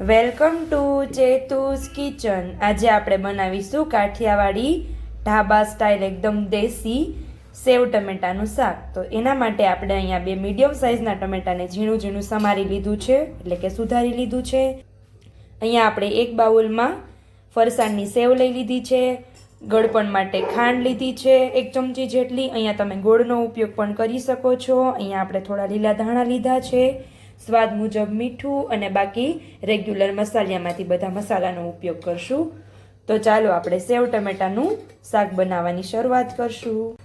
Welcome to ચેતુસ kitchen. આજે આપણે બનાવીશું કાઠિયાવાડી ઢાબા સ્ટાઇલ એકદમ દેશી સેવ ટમેટાનું શાક. તો એના માટે આપણે અહીંયા બે મીડિયમ સાઇઝના ટમેટાને ઝીણું ઝીણું સમારી લીધું છે, એટલે કે સુધારી લીધું છે. અહીંયા આપણે એક બાઉલમાં ફરસાણની સેવ લઈ લીધી છે, ગળપણ માટે ખાંડ લીધી છે, એક ચમચી જેટલી. અહીંયા તમે ગોળનો ઉપયોગ પણ કરી શકો છો. અહીંયા આપણે થોડા લીલા ધાણા લીધા છે. સ્વાદ મુજબ મીઠું અને બાકી રેગ્યુલર મસાલિયામાંથી બધા મસાલાનો ઉપયોગ કરશું. તો ચાલો આપણે સેવ ટમેટાનું શાક બનાવવાની શરૂઆત કરશું.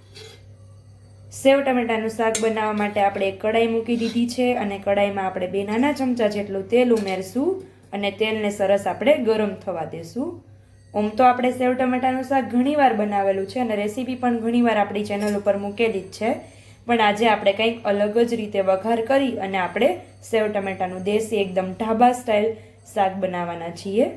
સેવ ટમેટાનું શાક બનાવવા માટે આપણે એક કડાઈ મૂકી દીધી છે અને કડાઈમાં આપણે બે નાના ચમચા જેટલું તેલ ઉમેરશું અને તેલને સરસ આપણે ગરમ થવા દેશું. ઓમ તો આપણે સેવ ટમેટાનું શાક ઘણીવાર બનાવેલું છે અને રેસીપી પણ ઘણીવાર આપણી ચેનલ ઉપર મૂકેલી જ છે. પણ આજે આપણે કંઈક અલગ જ રીતે વઘાર કરી અને આપણે સેવ ટમેટાનું દેશી એકદમ ઢાબા સ્ટાઇલ શાક બનાવવાના છીએ.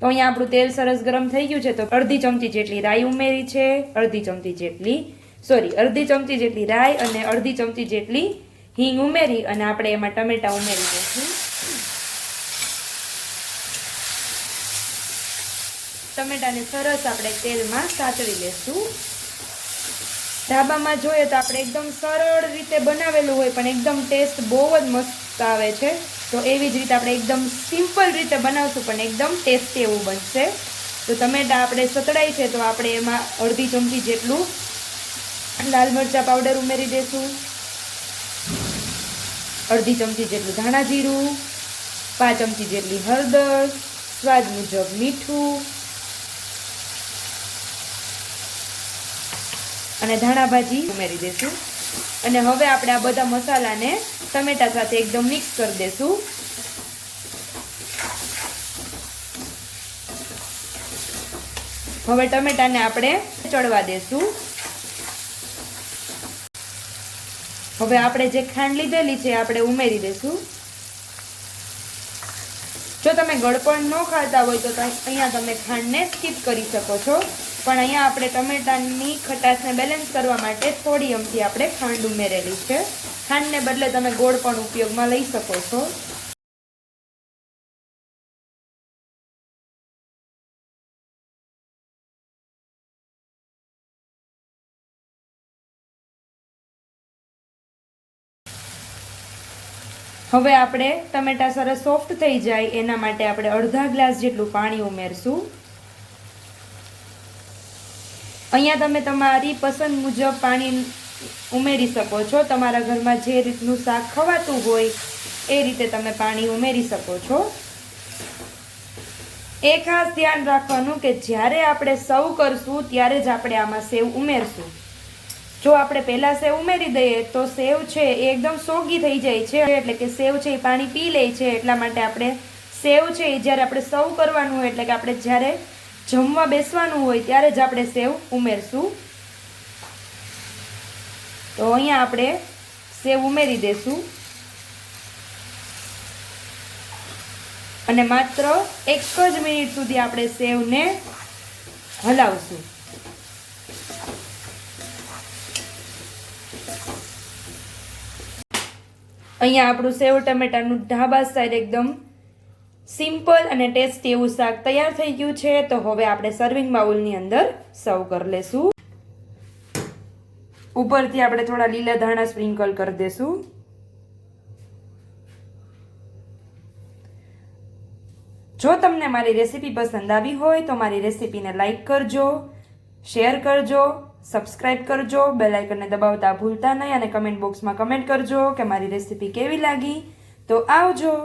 તો અહીંયા આપણું તેલ સરસ ગરમ થઈ ગયું છે, તો અડધી ચમચી જેટલી રાઈ ઉમેરી છે, અડધી ચમચી જેટલી સોરી અડધી ચમચી જેટલી રાઈ અને અડધી ચમચી જેટલી હિંગ ઉમેરી અને આપણે એમાં ટમેટા ઉમેરી દઈશું. ટમેટાને સરસ આપણે તેલમાં સાતળી લેશું. ઢાબામાં જોઈએ તો આપણે એકદમ સરળ રીતે બનાવેલું હોય, પણ એકદમ ટેસ્ટ બહુ જ મસ્ત આવે છે. તો એવી જ રીતે આપણે એકદમ સિમ્પલ રીતે બનાવશું, પણ એકદમ ટેસ્ટી એવું બનશે. તો ટમેટા આપણે સતડાય છે, તો આપણે એમાં અડધી ચમચી જેટલું લાલ મરચાં પાવડર ઉમેરી દઈશું અડધી ચમચી જેટલું ધાણા જીરું, પાંચ ચમચી જેટલી હળદર, સ્વાદ મુજબ મીઠું અને ધાણા ભાજી ઉમેરી દઈશું અને હવે આપણે આ બધા મસાલાને ટમેટા સાથે એકદમ મિક્સ કરી દઈશું હવે ટમેટાને આપણે ચડવા દઈશું હવે આપણે જે ખાંડ લીધેલી છે આપણે ઉમેરી દઈશું જો તમે ગળપણ ન ખાતા હોય તો અહીંયા તમે ખાંડને સ્કીપ કરી શકો છો. પણ અહીંયા આપણે ટમેટાની ખટાશને બેલેન્સ કરવા માટે થોડી અમથી આપણે ખાંડ ઉમેરેલી છે. ખાંડને બદલે તમે ગોળ પણ ઉપયોગમાં લઈ શકો છો. હવે આપણે ટમેટા સરસ સોફ્ટ થઈ જાય, એના માટે આપણે અડધા ગ્લાસ જેટલું પાણી ઉમેરશું. અહીંયા તમે તમારી પસંદ મુજબ પાણી ઉમેરી શકો છો. તમારા ઘરમાં જે રીતનું શાક ખવાતું હોય એ રીતે તમે પાણી ઉમેરી શકો છો. એ ખાસ ધ્યાન રાખવાનું કે જ્યારે આપણે સૌ કરશું ત્યારે જ આપણે આમાં સેવ ઉમેરશું. જો આપણે પહેલાં સેવ ઉમેરી દઈએ તો સેવ છે એ એકદમ સોગી થઈ જાય છે. એટલે કે સેવ છે એ પાણી પી લે છે. એટલા માટે આપણે સેવ છે એ જ્યારે આપણે સૌ કરવાનું હોય એટલે કે આપણે જ્યારે જમવા બેસવાનું હોય ત્યારે જ આપણે સેવ ઉમેરશું. તો અહીંયા આપણે સેવ ઉમેરી દેશું. અને માત્ર એક જ મિનિટ સુધી આપણે સેવને હલાવશું. અહીંયા આપણું સેવ ટમેટાનું ઢાબા સાઈડ એકદમ સિમ્પલ અને ટેસ્ટી એવું શાક તૈયાર થઈ ગયું છે, તો હવે આપણે સર્વિંગ બાઉલની અંદર સર્વ કરી લેશું. ઉપરથી આપણે થોડા લીલા ધાણા સ્પ્રિંકલ કરી દેશું. જો તમને મારી રેસીપી પસંદ આવી હોય, તો મારી રેસીપીને લાઇક કરજો, શેર કરજો, સબસ્ક્રાઇબ કરજો બેલાઇકનને દબાવતા ભૂલતા નહીં અને કમેન્ટ બોક્સમાં કમેન્ટ કરજો કે મારી રેસીપી કેવી લાગી. તો આવજો.